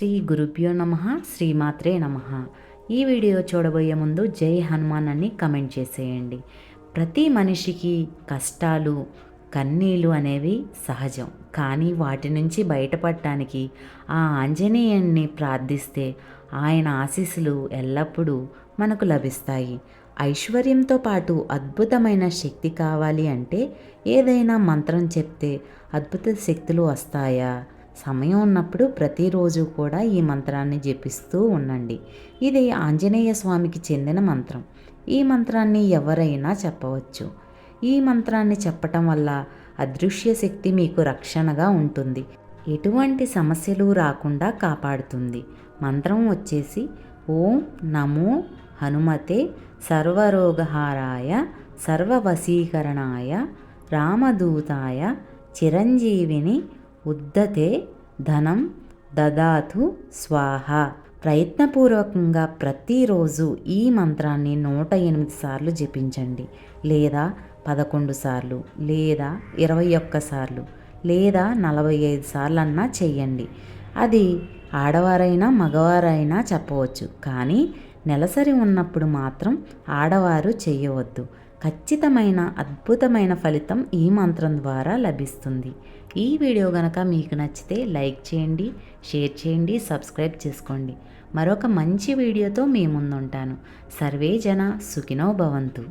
శ్రీ గురుభ్యో నమ శ్రీమాత్రే నమ. ఈ వీడియో చూడబోయే ముందు జై హనుమాన్ అని కమెంట్ చేసేయండి. ప్రతి మనిషికి కష్టాలు కన్నీళ్ళు అనేవి సహజం. కానీ వాటి నుంచి బయటపడటానికి ఆ ఆంజనేయుణ్ణి ప్రార్థిస్తే ఆయన ఆశీస్సులు ఎల్లప్పుడూ మనకు లభిస్తాయి. ఐశ్వర్యంతో పాటు అద్భుతమైన శక్తి కావాలి అంటే ఏదైనా మంత్రం చెప్తే అద్భుత శక్తులు వస్తాయా? సమయం ఉన్నప్పుడు ప్రతిరోజు కూడా ఈ మంత్రాన్ని జపిస్తూ ఉండండి. ఇది ఆంజనేయ స్వామికి చెందిన మంత్రం. ఈ మంత్రాన్ని ఎవరైనా చెప్పవచ్చు. ఈ మంత్రాన్ని చెప్పటం వల్ల అదృశ్య శక్తి మీకు రక్షణగా ఉంటుంది. ఎటువంటి సమస్యలు రాకుండా కాపాడుతుంది. మంత్రం వచ్చేసి ఓం నమో హనుమతే సర్వరోగహారాయ సర్వవశీకరణాయ రామదూతాయ చిరంజీవిని ఉద్దతే ధనం దదాతు స్వాహ. ప్రయత్నపూర్వకంగా ప్రతిరోజు ఈ మంత్రాన్ని నూట ఎనిమిది సార్లు జపించండి. లేదా పదకొండు సార్లు లేదా ఇరవై ఒక్క సార్లు లేదా నలభై ఐదు సార్లు అన్నా చేయండి అది ఆడవారైనా మగవారైనా చెప్పవచ్చు. కానీ నెలసరి ఉన్నప్పుడు మాత్రం ఆడవారు చేయవద్దు ఖచ్చితమైన అద్భుతమైన ఫలితం ఈ మంత్రం ద్వారా లభిస్తుంది. ఈ వీడియో గనక మీకు నచ్చితే లైక్ చేయండి షేర్ చేయండి సబ్స్క్రైబ్ చేసుకోండి. మరొక మంచి వీడియోతో మీ ముందుంటాను. సర్వే జన సుఖినో భవంతు.